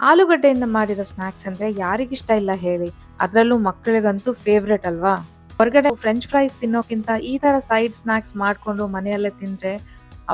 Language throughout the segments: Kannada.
ಆಲೂಗಡ್ಡೆಯಿಂದ ಮಾಡಿರೋ ಸ್ನಾಕ್ಸ್ ಅಂದ್ರೆ ಯಾರಿಗಿಷ್ಟ ಇಲ್ಲ ಹೇಳಿ. ಅದ್ರಲ್ಲೂ ಮಕ್ಕಳಿಗಂತೂ ಫೇವ್ರೆಟ್ ಅಲ್ವಾ? ಹೊರಗಡೆ ಫ್ರೆಂಚ್ ಫ್ರೈಸ್ ತಿನ್ನೋಕ್ಕಿಂತ ಈ ತರ ಸೈಡ್ ಸ್ನಾಕ್ಸ್ ಮಾಡ್ಕೊಂಡು ಮನೆಯಲ್ಲೇ ತಿಂದ್ರೆ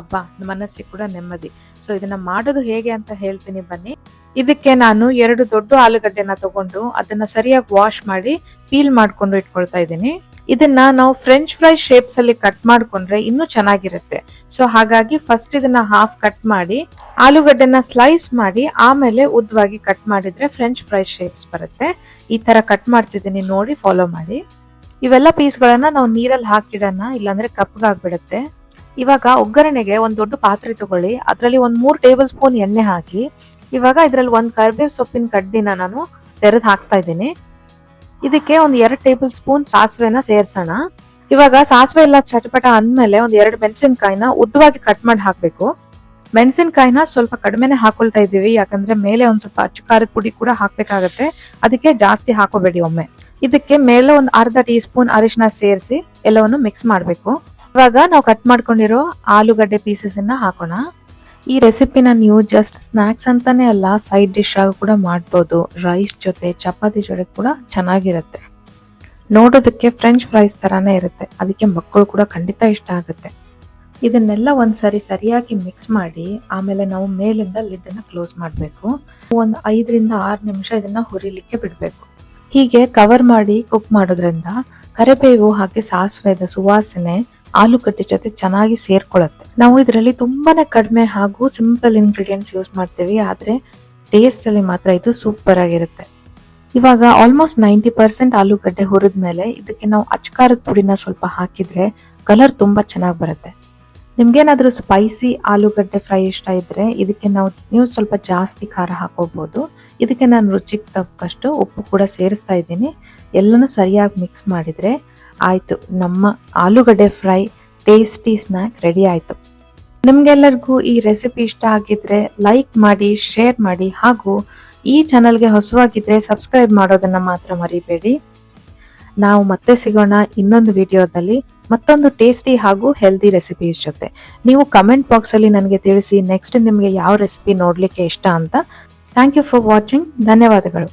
ಅಬ್ಬಾ, ಮನಸ್ಸಿಗೆ ಕೂಡ ನೆಮ್ಮದಿ. ಸೊ ಇದನ್ನ ಮಾಡೋದು ಹೇಗೆ ಅಂತ ಹೇಳ್ತೀನಿ ಬನ್ನಿ. ಇದಕ್ಕೆ ನಾನು ಎರಡು ದೊಡ್ಡ ಆಲೂಗಡ್ಡೆನ ತಗೊಂಡು ಅದನ್ನ ಸರಿಯಾಗಿ ವಾಶ್ ಮಾಡಿ ಪೀಲ್ ಮಾಡ್ಕೊಂಡು ಇಟ್ಕೊಳ್ತಾ ಇದ್ದೀನಿ. ಇದನ್ನ ನಾವು ಫ್ರೆಂಚ್ ಫ್ರೈ ಶೇಪ್ಸ್ ಅಲ್ಲಿ ಕಟ್ ಮಾಡ್ಕೊಂಡ್ರೆ ಇನ್ನೂ ಚೆನ್ನಾಗಿರುತ್ತೆ. ಸೊ ಹಾಗಾಗಿ ಫಸ್ಟ್ ಇದನ್ನ ಹಾಫ್ ಕಟ್ ಮಾಡಿ, ಆಲೂಗಡ್ಡೆನ ಸ್ಲೈಸ್ ಮಾಡಿ, ಆಮೇಲೆ ಉದ್ದವಾಗಿ ಕಟ್ ಮಾಡಿದ್ರೆ ಫ್ರೆಂಚ್ ಫ್ರೈ ಶೇಪ್ಸ್ ಬರುತ್ತೆ. ಈ ತರ ಕಟ್ ಮಾಡ್ತಿದ್ದೀನಿ ನೋಡಿ ಫಾಲೋ ಮಾಡಿ. ಇವೆಲ್ಲ ಪೀಸ್ಗಳನ್ನ ನಾವು ನೀರಲ್ಲಿ ಹಾಕಿಡೋಣ, ಇಲ್ಲಾಂದ್ರೆ ಕಪ್ಪಗಾಗ್ಬಿಡುತ್ತೆ ಇವಾಗ ಒಗ್ಗರಣೆಗೆ ಒಂದ್ ದೊಡ್ಡ ಪಾತ್ರೆ ತಗೊಳ್ಳಿ. ಅದರಲ್ಲಿ ಒಂದ್ ಮೂರ್ ಟೇಬಲ್ ಸ್ಪೂನ್ ಎಣ್ಣೆ ಹಾಕಿ, ಇವಾಗ ಇದ್ರಲ್ಲಿ ಒಂದ್ ಕರ್ಬೇವ್ ಸೊಪ್ಪಿನ ಕಡ್ಡಿನ ನಾನು ತೆರೆದು ಹಾಕ್ತಾ ಇದ್ದೀನಿ. ಇದಕ್ಕೆ ಒಂದು ಎರಡ್ ಟೇಬಲ್ ಸ್ಪೂನ್ ಸಾಸಿವೆನ ಸೇರ್ಸೋಣ. ಇವಾಗ ಸಾಸಿವೆ ಎಲ್ಲ ಚಟಪಟ ಅಂದ್ಮೇಲೆ ಒಂದು ಎರಡು ಮೆಣಸಿನಕಾಯಿನ ಉದ್ದವಾಗಿ ಕಟ್ ಮಾಡಿ ಹಾಕ್ಬೇಕು. ಮೆಣಸಿನಕಾಯಿನ ಸ್ವಲ್ಪ ಕಡಿಮೆನೆ ಹಾಕೊಳ್ತಾ ಇದೀವಿ ಯಾಕಂದ್ರೆ ಮೇಲೆ ಒಂದ್ ಸ್ವಲ್ಪ ಅಚ್ಚು ಖಾರದ ಪುಡಿ ಕೂಡ ಹಾಕ್ಬೇಕಾಗತ್ತೆ. ಅದಕ್ಕೆ ಜಾಸ್ತಿ ಹಾಕೋಬೇಡಿ ಒಮ್ಮೆ. ಇದಕ್ಕೆ ಮೇಲೆ ಒಂದ್ ಅರ್ಧ ಟೀ ಸ್ಪೂನ್ ಅರಿಶಿನ ಸೇರಿಸಿ ಎಲ್ಲವನ್ನು ಮಿಕ್ಸ್ ಮಾಡಬೇಕು. ಇವಾಗ ನಾವು ಕಟ್ ಮಾಡ್ಕೊಂಡಿರೋ ಆಲೂಗಡ್ಡೆ ಪೀಸಸ್ ಅನ್ನ ಹಾಕೋಣ. ಈ ರೆಸಿಪಿನ ನೀವು ಜಸ್ಟ್ ಸ್ನ್ಯಾಕ್ಸ್ ಅಂತಾನೆ ಅಲ್ಲ ಸೈಡ್ ಡಿಶ್ ಆಗಿ ಕೂಡ ಮಾಡ್ಬೋದು. ರೈಸ್ ಜೊತೆ ಚಪಾತಿ ಜೊತೆ ಕೂಡ ಚೆನ್ನಾಗಿರುತ್ತೆ. ನೋಡೋದಕ್ಕೆ ಫ್ರೆಂಚ್ ಫ್ರೈಸ್ ಥರನೇ ಇರುತ್ತೆ. ಅದಕ್ಕೆ ಮಕ್ಕಳು ಕೂಡ ಖಂಡಿತ ಇಷ್ಟ ಆಗುತ್ತೆ. ಇದನ್ನೆಲ್ಲ ಒಂದ್ಸರಿ ಸರಿಯಾಗಿ ಮಿಕ್ಸ್ ಮಾಡಿ, ಆಮೇಲೆ ನಾವು ಮೇಲಿಂದ ಲಿಡ್ಡನ್ನು ಕ್ಲೋಸ್ ಮಾಡಬೇಕು. ಒಂದು ಐದರಿಂದ ಆರು ನಿಮಿಷ ಇದನ್ನ ಹುರಿಲಿಕ್ಕೆ ಬಿಡಬೇಕು. ಹೀಗೆ ಕವರ್ ಮಾಡಿ ಕುಕ್ ಮಾಡೋದ್ರಿಂದ ಕರಿಬೇವು ಹಾಗೆ ಸಾಸಿವೆದ ಸುವಾಸನೆ, ಆಲೂಗಡ್ಡೆ ಜೊತೆ ಚೆನ್ನಾಗಿ ಸೇರ್ಕೊಳ್ಳುತ್ತೆ ನಾವು ಇದರಲ್ಲಿ ತುಂಬಾ ಕಡಿಮೆ ಹಾಗೂ ಸಿಂಪಲ್ ಇಂಗ್ರೀಡಿಯೆಂಟ್ಸ್ ಯೂಸ್ ಮಾಡ್ತೀವಿ, ಆದರೆ ಟೇಸ್ಟಲ್ಲಿ ಮಾತ್ರ ಇದು ಸೂಪರ್ ಆಗಿರುತ್ತೆ. ಇವಾಗ ಆಲ್ಮೋಸ್ಟ್ ನೈಂಟಿ ಪರ್ಸೆಂಟ್ ಆಲೂಗಡ್ಡೆ ಹುರಿದ ಮೇಲೆ ಇದಕ್ಕೆ ನಾವು ಅಚ್ಕಾರದ ಪುಡಿನ ಸ್ವಲ್ಪ ಹಾಕಿದ್ರೆ ಕಲರ್ ತುಂಬಾ ಚೆನ್ನಾಗಿ ಬರುತ್ತೆ. ನಿಮ್ಗೇನಾದ್ರೂ ಸ್ಪೈಸಿ ಆಲೂಗಡ್ಡೆ ಫ್ರೈ ಇಷ್ಟ ಇದ್ದರೆ ಇದಕ್ಕೆ ನಾವು ನೀವು ಸ್ವಲ್ಪ ಜಾಸ್ತಿ ಖಾರ ಹಾಕೋಬಹುದು ಇದಕ್ಕೆ ನಾನು ರುಚಿಗೆ ತಕ್ಕಷ್ಟು ಉಪ್ಪು ಕೂಡ ಸೇರಿಸ್ತಾ ಇದ್ದೀನಿ. ಎಲ್ಲನೂ ಸರಿಯಾಗಿ ಮಿಕ್ಸ್ ಮಾಡಿದ್ರೆ ಆಯ್ತು. ನಮ್ಮ ಆಲೂಗಡ್ಡೆ ಫ್ರೈ ಟೇಸ್ಟಿ ಸ್ನ್ಯಾಕ್ ರೆಡಿ ಆಯ್ತು. ನಿಮ್ಗೆಲ್ಲರಿಗೂ ಈ ರೆಸಿಪಿ ಇಷ್ಟ ಆಗಿದ್ರೆ ಲೈಕ್ ಮಾಡಿ ಶೇರ್ ಮಾಡಿ ಹಾಗೂ ಈ ಚಾನಲ್ಗೆ ಹೊಸವಾಗಿದ್ರೆ ಸಬ್ಸ್ಕ್ರೈಬ್ ಮಾಡೋದನ್ನ ಮಾತ್ರ ಮರಿಬೇಡಿ. ನಾವು ಮತ್ತೆ ಸಿಗೋಣ ಇನ್ನೊಂದು ವಿಡಿಯೋದಲ್ಲಿ ಮತ್ತೊಂದು ಟೇಸ್ಟಿ ಹಾಗೂ ಹೆಲ್ದಿ ರೆಸಿಪೀಸ್ ಜೊತೆ. ನೀವು ಕಮೆಂಟ್ ಬಾಕ್ಸ್ ಅಲ್ಲಿ ನನಗೆ ತಿಳಿಸಿ ನೆಕ್ಸ್ಟ್ ನಿಮಗೆ ಯಾವ ರೆಸಿಪಿ ನೋಡ್ಲಿಕ್ಕೆ ಇಷ್ಟ ಅಂತ. ಥ್ಯಾಂಕ್ ಯು ಫಾರ್ ವಾಚಿಂಗ್ ಧನ್ಯವಾದಗಳು.